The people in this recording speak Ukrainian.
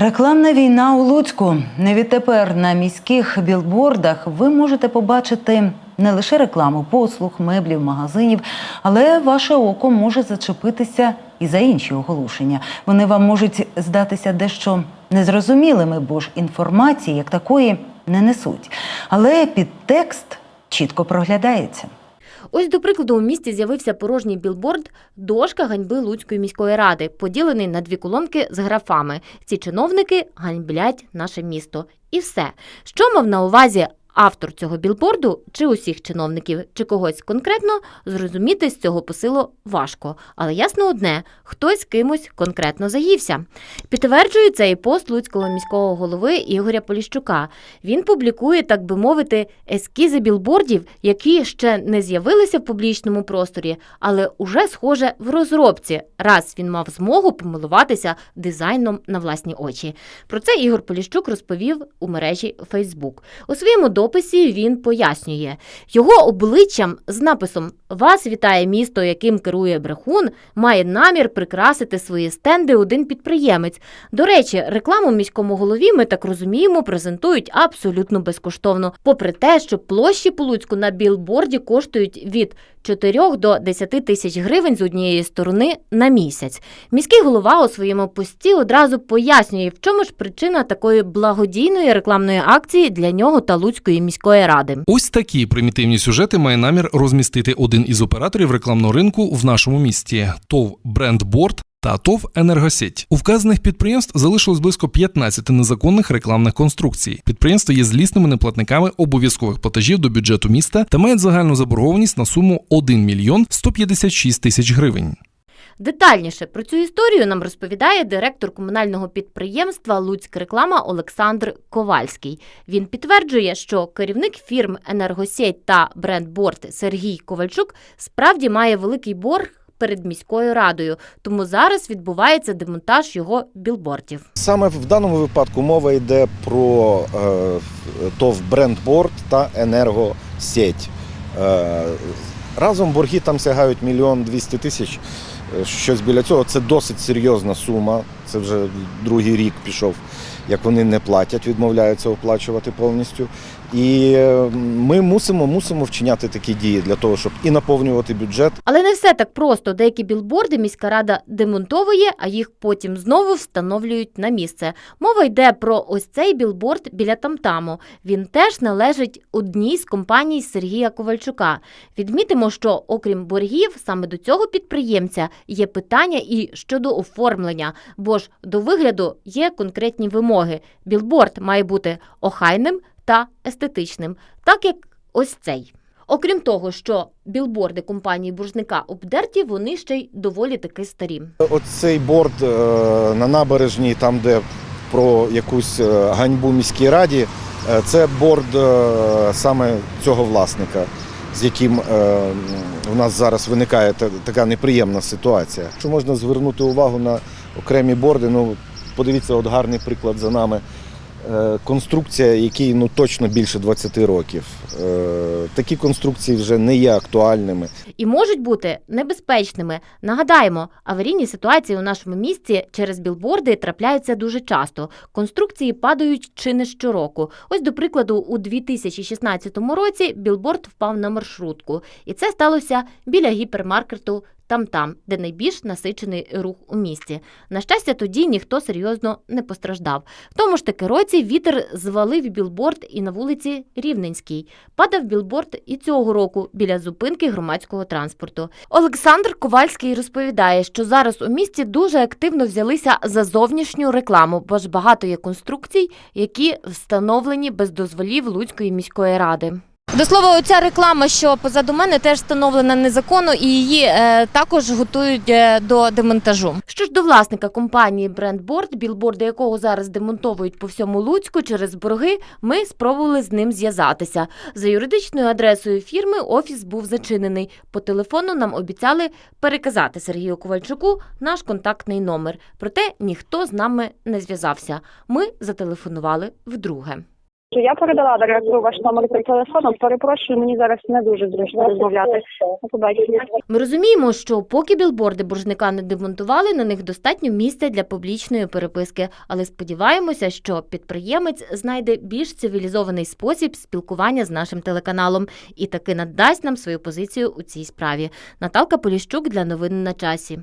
Рекламна війна у Луцьку. Не відтепер на міських білбордах ви можете побачити не лише рекламу послуг, меблів, магазинів, але ваше око може зачепитися і за інші оголошення. Вони вам можуть здатися дещо незрозумілими, бо ж інформації як такої не несуть. Але підтекст чітко проглядається. Ось, до прикладу, у місті з'явився порожній білборд «Дошка ганьби Луцької міської ради, поділений на дві колонки з графами. Ці чиновники ганьблять наше місто. І все. Що мав на увазі автор цього білборду, чи усіх чиновників, чи когось конкретно, зрозуміти з цього посилу важко. Але ясно одне, хтось кимось конкретно заївся. Підтверджує цей пост Луцького міського голови Ігоря Поліщука. Він публікує, так би мовити, ескізи білбордів, які ще не з'явилися в публічному просторі, але уже схоже в розробці, раз він мав змогу помилуватися дизайном на власні очі. Про це Ігор Поліщук розповів у мережі Facebook. У своєму дописі він пояснює, його обличчям з написом Вас вітає місто, яким керує брехун, має намір прикрасити свої стенди один підприємець. До речі, рекламу міському голові ми так розуміємо, презентують абсолютно безкоштовно, попри те, що площі по Луцьку на білборді коштують від 4 до 10 тисяч гривень з однієї сторони на місяць. Міський голова у своєму пості одразу пояснює, в чому ж причина такої благодійної рекламної акції для нього та Луцької міської ради. Ось такі примітивні сюжети має намір розмістити один із операторів рекламного ринку в нашому місті ТОВ Брендборд. Та ТОВ «Енергосеть». У вказаних підприємств залишилось близько 15 незаконних рекламних конструкцій. Підприємства є злісними неплатниками обов'язкових платежів до бюджету міста та мають загальну заборгованість на суму 1 мільйон 156 тисяч гривень. Детальніше про цю історію нам розповідає директор комунального підприємства Луцьк реклама Олександр Ковальський. Він підтверджує, що керівник фірм Енергосеть та Брендборд Сергій Ковальчук справді має великий борг. Перед міською радою, тому зараз відбувається демонтаж його білбордів. Саме в даному випадку мова йде про е, ТОВ Брендборд та енергосеть. Е, разом борги там сягають мільйон двісті тисяч. е, Щось біля цього. Це досить серйозна сума. Це вже другий рік пішов, як вони не платять, відмовляються оплачувати повністю. І е, ми мусимо, мусимо вчиняти такі дії для того, щоб і наповнювати бюджет, Але не все так просто. Деякі білборди міська рада демонтовує, а їх потім знову встановлюють на місце. Мова йде про ось цей білборд біля Тамтаму. Він теж належить одній з компаній Сергія Ковальчука. Відмітимо, що окрім боргів, саме до цього підприємця є питання і щодо оформлення, бо ж до вигляду є конкретні вимоги. Білборд має бути охайним та естетичним, так як ось цей. Окрім того, що білборди компанії боржника обдерті, вони ще й доволі таки старі. Оцей борд е, на набережній, там де про якусь е, ганьбу міській раді, е, це борд саме цього власника, з яким у нас зараз виникає така неприємна ситуація. Що можна звернути увагу на окремі борди? Ну, подивіться, от гарний приклад за нами. Е, Конструкція, якій ну точно більше 20 років. Е, Такі конструкції вже не є актуальними. і можуть бути небезпечними. Нагадаємо, аварійні ситуації у нашому місті через білборди трапляються дуже часто. Конструкції падають чи не щороку. Ось, до прикладу, у 2016 році білборд впав на маршрутку, і це сталося біля гіпермаркету. Там-там, де найбільш насичений рух у місті. На щастя, тоді ніхто серйозно не постраждав. В тому ж таки році вітер звалив білборд і на вулиці Рівненській. Падав білборд і цього року біля зупинки громадського транспорту. Олександр Ковальський розповідає, що зараз у місті дуже активно взялися за зовнішню рекламу, бо ж багато є конструкцій, які встановлені без дозволів Луцької міської ради. До слова, оця реклама, що позаду мене, теж встановлена незаконно, і її е, також готують е, до демонтажу. Що ж до власника компанії Брендборд, білборди якого зараз демонтовують по всьому Луцьку через борги, ми спробували з ним зв'язатися. За юридичною адресою фірми офіс був зачинений. По телефону нам обіцяли переказати Сергію Ковальчуку наш контактний номер. Проте ніхто з нами не зв'язався. Ми зателефонували вдруге. Я передала директору ваш номер телефону. Перепрошую, мені зараз не дуже зручно розмовляти. До побачення. Ми розуміємо, що поки білборди боржника не демонтували, на них достатньо місця для публічної переписки, але сподіваємося, що підприємець знайде більш цивілізований спосіб спілкування з нашим телеканалом і таки надасть нам свою позицію у цій справі. Наталка Поліщук для новин на часі.